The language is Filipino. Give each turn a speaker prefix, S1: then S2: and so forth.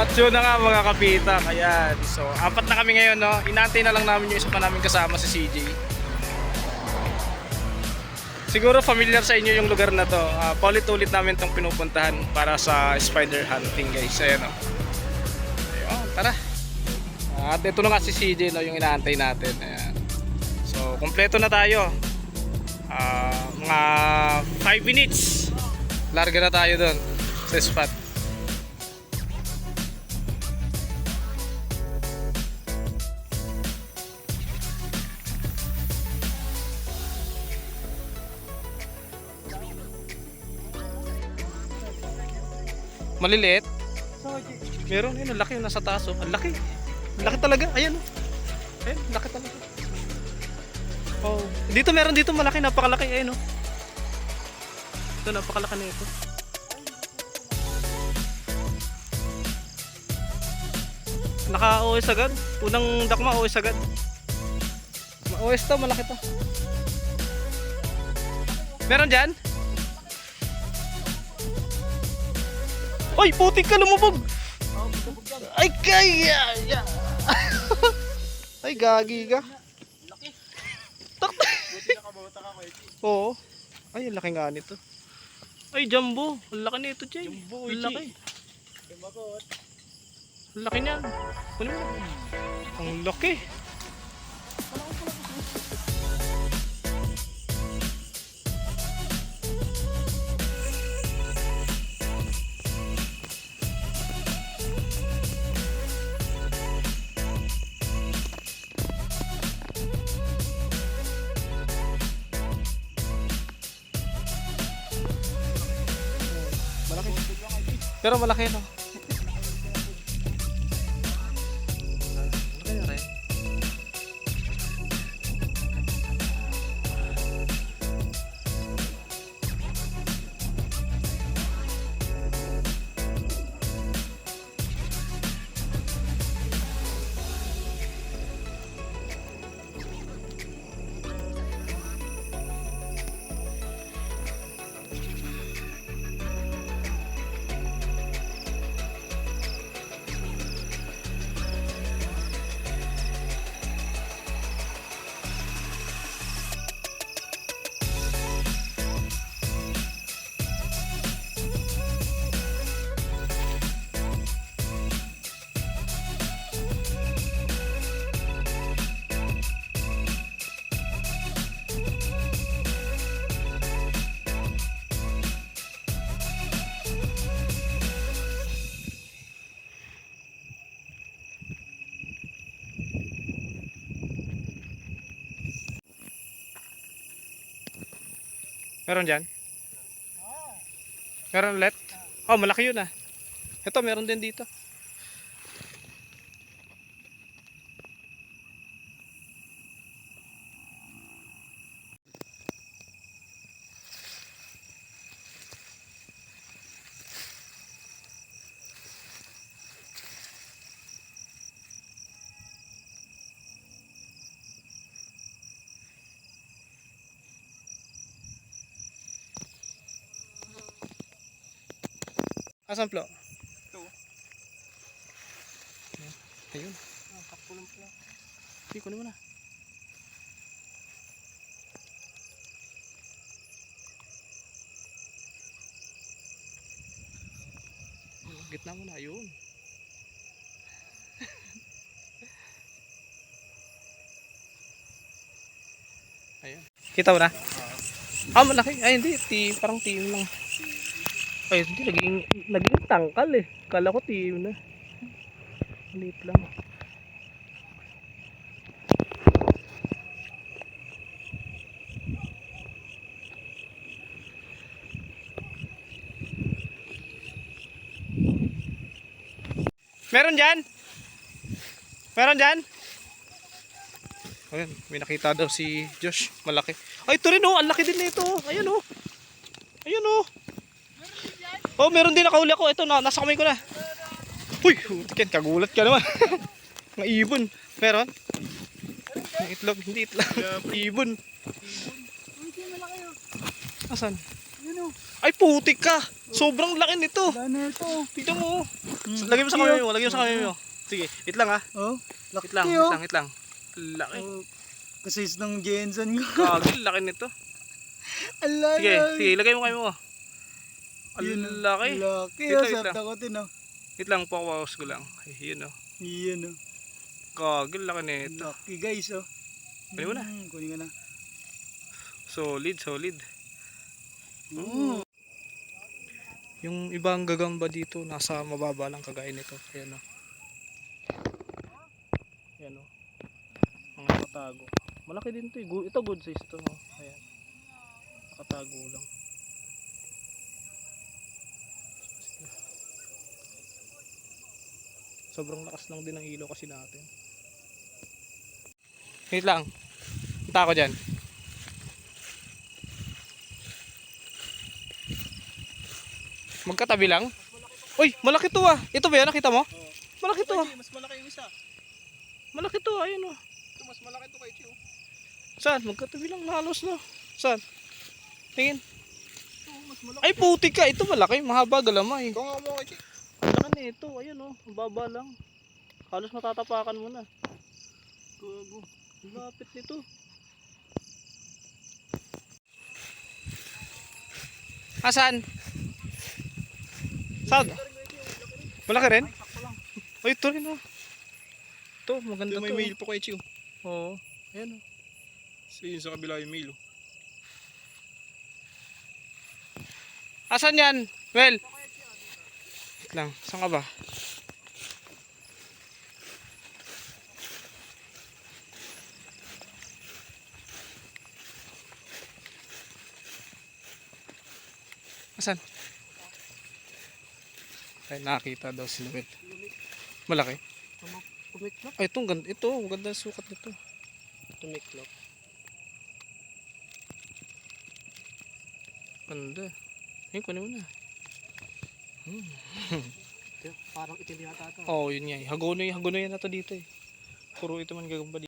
S1: At yun na nga mga kapita. Ayan. So, apat na kami ngayon, no? Inantay na lang namin yung isa pa namin kasama si CJ. Siguro familiar sa inyo yung lugar na to. Ah, paulit-ulit namin itong pinupuntahan para sa spider hunting guys. Ayan o. Ayun, tara. At ito na nga si CJ no, yung inaantay natin. Ayan. So, kompleto na tayo. Ah, mga 5 minutes. Larga na tayo doon sa spot. Maliliit? Meron, yun, ang laki yung nasa taas. Oh. Ang laki. Ang laki talaga. Ayan. oh. Ayan, laki talaga. Oh. Dito meron dito malaki, napakalaki. Ayan oh. Ito, napakalaki na ito. Naka-OS agad. Unang dakma, OS agad. OS to, malaki to. Meron dyan? Ay, putik ka lumubog! Ay, kaya! ya. Ay, gagi ka. Takta. Oo. Ay, ang laki nga nito. Ay, jumbo. Ang laki nito, Jay. Jumbo, Ang laki. Ang laki niyan. Kunin mo. Ang laki. Pero malaki no. Meron dyan? Meron ulit? Oh, malaki yun ah. Ito, meron din dito. Asan plo?
S2: Ito.
S1: Ayun.
S2: Ah, sakto lang pala.
S1: Hindi, kunin mo na. Gitna mo na, yun. Ayun. Kita mo na? Ah, malaki. Ay, hindi. Ti, parang team lang. Ay, hindi. Naging, naging tangkal eh. Kala ko team na. Maliit lang. Meron dyan? Meron dyan? Ayun, may nakita daw si Josh. Malaki. Ay, ito rin oh. Ang laki din nito. Ayun oh. Ayun oh. Oh, meron din nakahuli ako. Ito na, nasa kamay ko na. Uy, tikin, kagulat ka naman. Mga ibon. Meron? Ang itlog, hindi itlog. ibon. Asan? Ay, putik ka. Sobrang laki nito.
S2: Ito?
S1: Tignan mo. Lagay mo sa kamay mo, lagay mo sa kamay mo. Sige, wait lang ha.
S2: Oh, laki
S1: Wait lang, wait lang, wait lang. Laki.
S2: Oh, kasi ng Jensen ko.
S1: Kagil, laki nito. Sige, sige, lagay mo kayo mo. Ang
S2: Yun, oh.
S1: laki.
S2: Laki,
S1: Wait
S2: oh.
S1: wait
S2: Sarap takotin, oh.
S1: Wait lang, pakuwaos ko lang. Ay, yun oh.
S2: Yan, oh.
S1: Kagil, laki nito.
S2: Laki, guys, oh.
S1: Kunin mo na.
S2: Mm, kunin ko na.
S1: Solid, solid.
S2: Mm.
S1: Yung ibang gagamba dito, nasa mababa lang kagaya nito. Ayan o. Ayan o. Mga nakatago. Malaki din to eh. Ito good size to. oh. Ayan. Nakatago lang. Sobrang lakas lang din ng ilaw kasi natin. Wait lang. Punta ako dyan. Magkatabi lang? Uy, malaki to ah. Ito ba yan? Nakita mo? Malaki to ah.
S2: Mas malaki yung isa.
S1: Malaki to, ayun oh.
S2: Ito, mas malaki to kay Chiu.
S1: Saan? Magkatabi lang halos no. Saan? Tingin. Ay, putik ka. Ito malaki. Mahaba galamay.
S2: Ikaw nga mo kay Chiu.
S1: Ang laki nito. Ayun oh. Ang baba lang. Halos matatapakan mo na.
S2: Gago.
S1: Lapit nito. Asan? Saan? Malaki rin? Ay, ito rin oh. Ito, maganda
S2: Ito, may
S1: to.
S2: mail po kay Chiu.
S1: Oo. Ayan oh.
S2: So, yun sa kabila yung mail, oh.
S1: Asan yan? Well. Wait lang. Saan ka ba? Asan? Ay, nakita daw si Noel. Malaki?
S2: Tumiklop.
S1: Ay, itong ganda. Ito, ang ganda sukat nito.
S2: Tumiklop.
S1: Ganda. Ayun, kunin mo na.
S2: Parang itim yata ito.
S1: Oo, oh, yun nga eh. Hagonoy, hagonoy na to dito eh. Puro ito man gagamba dito.